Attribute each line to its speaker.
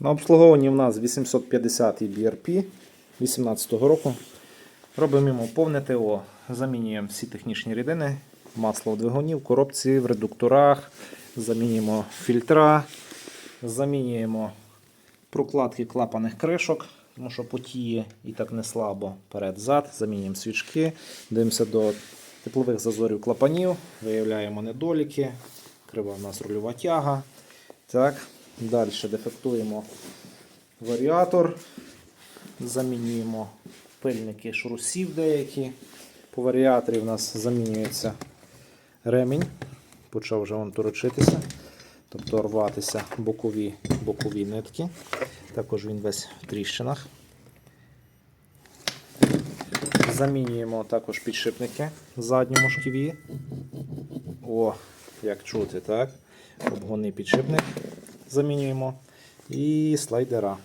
Speaker 1: На обслуговуванні в нас 850 BRP 2018 року. Робимо йому повне ТО. Замінюємо всі технічні рідини, масло в двигуні, в коробці, в редукторах, замінюємо фільтра, замінюємо прокладки клапаних кришок, тому що потіє і так не слабо перед-зад. Замінюємо свічки, дивимося до теплових зазорів клапанів, виявляємо недоліки. Крива в нас рульова тяга. Так. Далі дефектуємо варіатор, замінюємо пильники шрусів деякі. По варіаторі в нас замінюється ремінь. Почав вже вам торочитися, тобто рватися бокові, бокові нитки. Також він весь в тріщинах. Замінюємо також підшипники задньому шківі. О, як чути, так? Обгонний підшипник замінюємо. І слайдера.